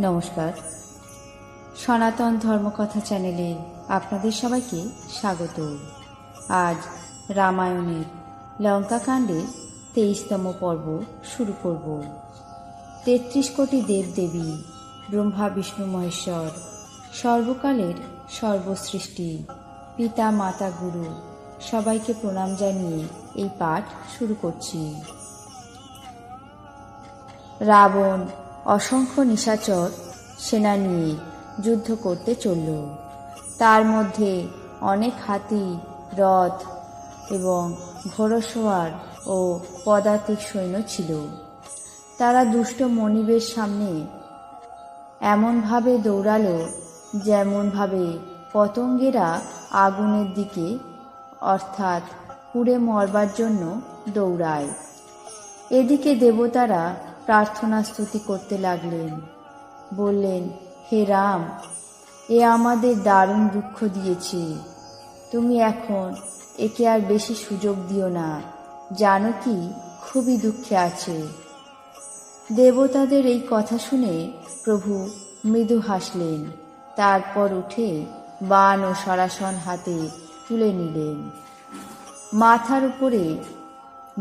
নমস্কার। সনাতন ধর্মকথা চ্যানেলে আপনাদের সবাইকে স্বাগত। আজ রামায়ণের লঙ্কাকাণ্ডের তেইশতম পর্ব শুরু করব। তেত্রিশ কোটি দেবদেবী, ব্রহ্মা, বিষ্ণু, মহেশ্বর, সর্বকালের সর্বসৃষ্টি, পিতা, মাতা, গুরু, সবাইকে প্রণাম জানিয়ে এই পাঠ শুরু করছি। রাবণ অসংখ্য নিশাচর সেনা নিয়ে যুদ্ধ করতে চলল। তার মধ্যে অনেক হাতি, রথ এবং ঘোড়সওয়ার ও পদাতিক সৈন্য ছিল। তারা দুষ্ট মনিবের সামনে এমনভাবে দৌড়ালো যেমনভাবে পতঙ্গেরা আগুনের দিকে, অর্থাৎ পুড়ে মরবার জন্য দৌড়ায়। এদিকে দেবতারা প্রার্থনা স্তুতি করতে লাগলেন। বললেন, হে রাম, এ আমাদের দারুণ দুঃখ দিয়েছে। তুমি এখন একে আর বেশি সুযোগ দিও না। জানো কি, খুবই দুঃখে আছে। দেবতাদের এই কথা শুনে প্রভু মৃদু হাসলেন। তারপর উঠে বান ও সরাসন হাতে তুলে নিলেন। মাথার উপরে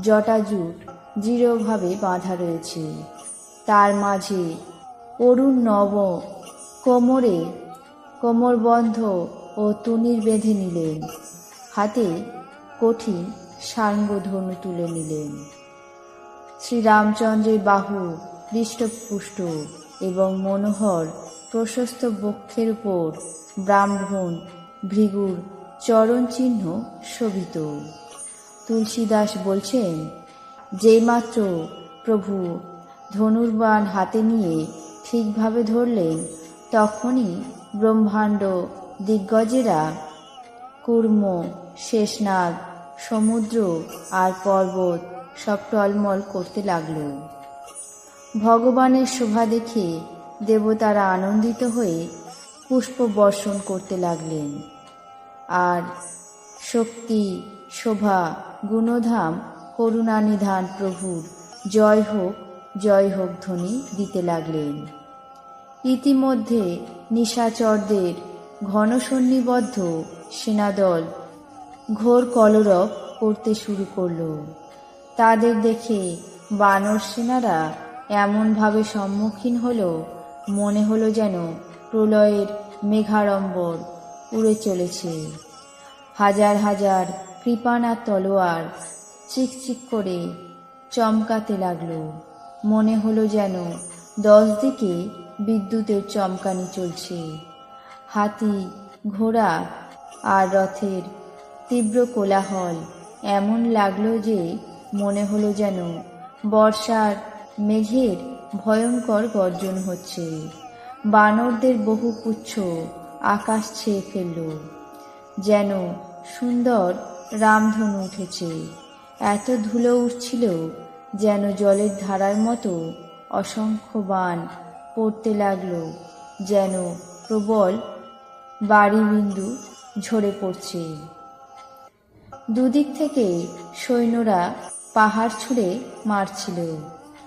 জটাজুট দৃঢ়ভাবে বাঁধা রয়েছে। তার মাঝে অরুণ নব কোমরে কোমরবন্ধ ও তুনির বেঁধে নিলেন। হাতে কঠিন সাঙ্গধনু তুলে নিলেন। শ্রীরামচন্দ্রের বাহু হৃষ্টপুষ্ট এবং মনোহর প্রশস্ত বক্ষের উপর ব্রাহ্মণ ভৃগুর চরণ চিহ্ন শোভিত। তুলসীদাস বলছেন যেইমাত্র প্রভু ধনুর্বাণ হাতে নিয়ে ঠিকভাবে ধরলেন, তখনই ব্রহ্মাণ্ড দিগ্গজেরা কুর্ম, শেষনাগ, সমুদ্র আর পর্বত সব টলমল করতে লাগল। ভগবানের শোভা দেখে দেবতারা আনন্দিত হয়ে পুষ্প বর্ষণ করতে লাগলেন। আর শক্তি, শোভা, গুণধাম করুণানিধান প্রভুর, জয় হোক জয় হোক ধ্বনি দিতে লাগলেন। ইতিমধ্যে নিশাচরদের ঘনসন্নিবদ্ধ সেনাদল ঘোর কলরব করতে শুরু করল। তাদের দেখে বানর সেনারা এমনভাবে সম্মুখীন হলো, মনে হলো যেন প্রলয়ের মেঘাড়ম্বর উড়ে চলেছে। হাজার হাজার কৃপানা তলোয়ার চিকচিক করে চমকাতে লাগল। মনে হলো যেন দশ দিকে বিদ্যুতের চমকানি চলছে। হাতি, ঘোড়া আর রথের তীব্র কোলাহল এমন লাগল যে মনে হলো যেন বর্ষার মেঘের ভয়ঙ্কর গর্জন হচ্ছে। বানরদের বহু পুচ্ছ আকাশ ছেয়ে ফেলল। যেন সুন্দর রামধনু উঠেছে। এত ধুলো উঠছিল যেন জলের ধারার মতো অসংখ্য বান পড়তে লাগল, যেন প্রবল বাড়িবিন্দু ঝরে পড়ছে। দুদিক থেকে সৈন্যরা পাহাড় ছুঁড়ে মারছিল,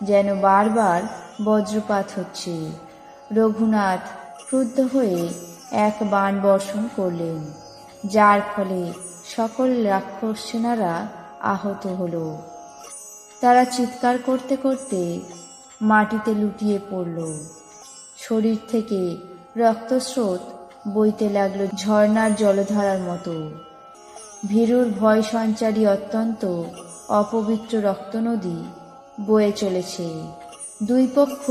যেন বারবার বজ্রপাত হচ্ছে। রঘুনাথ ক্রুদ্ধ হয়ে এক বাণ বর্ষণ করলেন, যার ফলে সকল রাক্ষস সেনারা আহত হলো। তারা চিৎকার করতে করতে মাটিতে লুটিয়ে পড়ল। শরীর থেকে রক্তস্রোত বইতে লাগল ঝর্নার জলধারার মতো। ভীরুর ভয় সঞ্চারী অত্যন্ত অপবিত্র রক্তনদী বয়ে চলেছে। দুই পক্ষ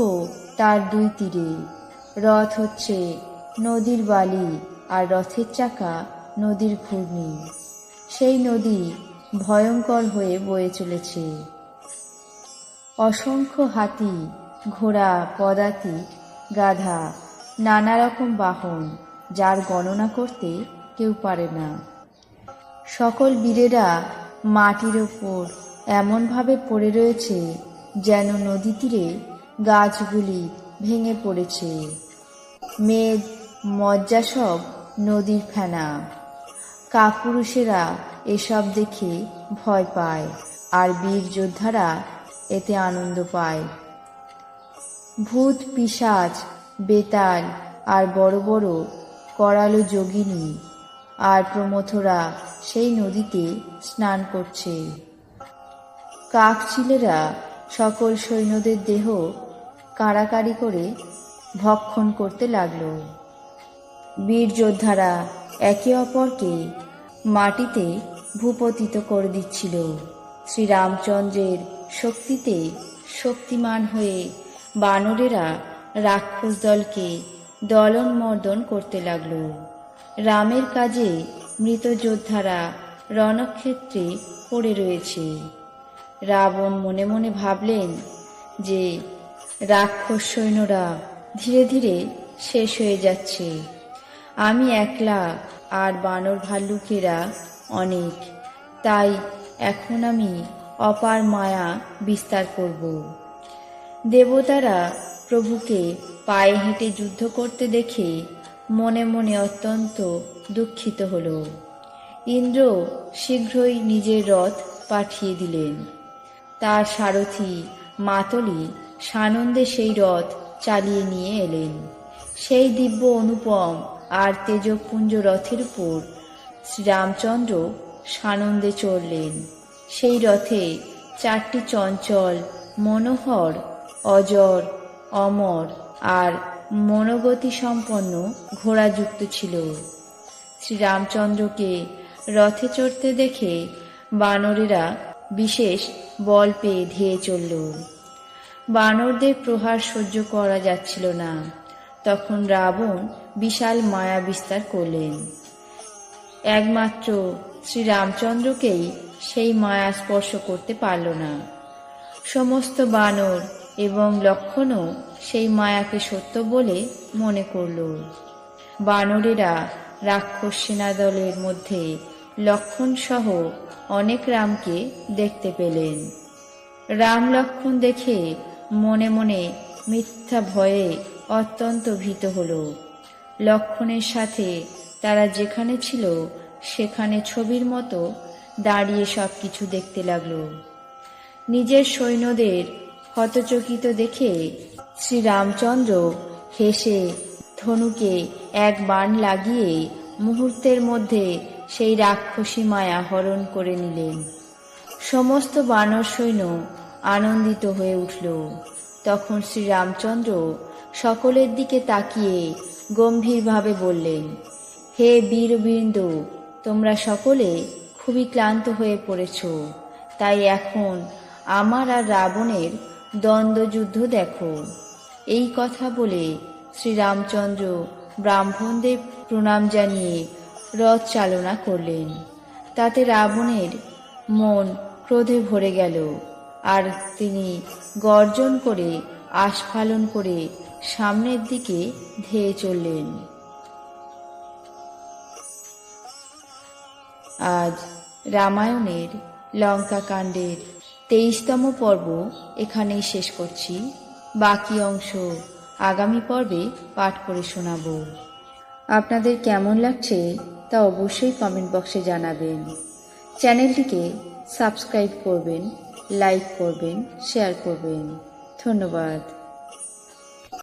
তার দুই তীরে। রথ হচ্ছে নদীর বালি আর রথের চাকা নদীর ঘূর্ণি। সেই নদী ভয়ঙ্কর হয়ে বয়ে চলেছে। অসংখ্য হাতি, ঘোড়া পদাতি গাধা নানা রকম বাহন, যার গণনা করতে কেউ পারে না। সকল বীরেরা মাটির ওপর এমনভাবে পড়ে রয়েছে যেন নদী তীরে গাছগুলি ভেঙে পড়েছে। মেঘ, মজ্জা সব নদীর ফেনা। কাপুরুষেরা এসব দেখে ভয় পায়, আর বীর যোদ্ধারা এতে আনন্দ পায়। ভূত, পিশাচ বেতাল আর বড় বড় করালো যোগিনী আর প্রমথরা সেই নদীতে স্নান করছে। কাকচিলেরা সকল সৈন্যদের দেহ কাড়াকাড়ি করে ভক্ষণ করতে লাগল। বীর যোদ্ধারা একে অপরকে মাটিতে ভূপতিত করে দিচ্ছিল। শ্রীরামচন্দ্রের শক্তিতে শক্তিমান হয়ে বানরেরা রাক্ষস দলকে দলন মর্দন করতে লাগল। রামের কাজে মৃত যোদ্ধারা রণক্ষেত্রে পড়ে রয়েছে। রাবণ মনে মনে ভাবলেন যে রাক্ষস সৈন্যরা ধীরে ধীরে শেষ হয়ে যাচ্ছে। আমি একলা আর বানর ভাল্লুকেরা অনেক। তাই এখন আমি অপার মায়া বিস্তার করব। দেবতারা প্রভুকে পায়ে হেঁটে যুদ্ধ করতে দেখে মনে মনে অত্যন্ত দুঃখিত হল। ইন্দ্র শীঘ্রই নিজের রথ পাঠিয়ে দিলেন। তার সারথি মাতলি সানন্দে সেই রথ চালিয়ে নিয়ে এলেন। সেই দিব্য অনুপম আর তেজপুঞ্জ রথের উপর শ্রীরামচন্দ্র সানন্দে চড়লেন। সেই রথে চারটি চঞ্চল, মনোহর, অজর, অমর আর মনোগতি সম্পন্ন ঘোড়া যুক্ত ছিল। শ্রীরামচন্দ্রকে রথে চড়তে দেখে বানরেরা বিশেষ বল পেয়ে ধেয়ে চলল। বানরদের প্রহার সহ্য করা যাচ্ছিল না। তখন রাবণ বিশাল মায়া বিস্তার করলেন। একমাত্র শ্রীরামচন্দ্রকেই সেই মায়া স্পর্শ করতে পারল না। সমস্ত বানর এবং লক্ষণও সেই মায়াকে সত্য বলে মনে করল। বানরেরা রাক্ষস সেনাদলের মধ্যে লক্ষণ সহ অনেক রামকে দেখতে পেলেন। রাম লক্ষণ দেখে মনে মনে মিথ্যা ভয়ে অত্যন্ত ভীত হল। লক্ষণের সাথে তারা যেখানে ছিল, সেখানে ছবির মতো দাঁড়িয়ে সব কিছু দেখতে লাগল। নিজের সৈন্যদের হতচকিত দেখে শ্রীরামচন্দ্র হেসে, ধনুকে এক বাণ লাগিয়ে মুহূর্তের মধ্যে সেই রাক্ষসী মায়া হরণ করে নিলেন। সমস্ত বানর সৈন্য আনন্দিত হয়ে উঠল। তখন শ্রীরামচন্দ্র সকলের দিকে তাকিয়ে গম্ভীরভাবে বললেন, হে বীরবৃন্দ, তোমরা সকলে খুবই ক্লান্ত হয়ে পড়েছ। তাই এখন আমার আর রাবণের দ্বন্দ্বযুদ্ধ দেখো। এই কথা বলে শ্রীরামচন্দ্র ব্রাহ্মণদের প্রণাম জানিয়ে রথ চালনা করলেন। তাতে রাবণের মন ক্রোধে ভরে গেল, আর তিনি গর্জন করে আস্ফালন করে সামনের দিকে ধেয়ে চললেন। আজ রামায়ণের লঙ্কা কাণ্ডের তেইশতম পর্ব এখানেই শেষ করছি। বাকি অংশ আগামী পর্বে পাঠ করে শোনাব। আপনাদের কেমন লাগছে তা অবশ্যই কমেন্ট বক্সে জানাবেন। চ্যানেলটিকে সাবস্ক্রাইব করবেন, লাইক করবেন, শেয়ার করবেন। ধন্যবাদ।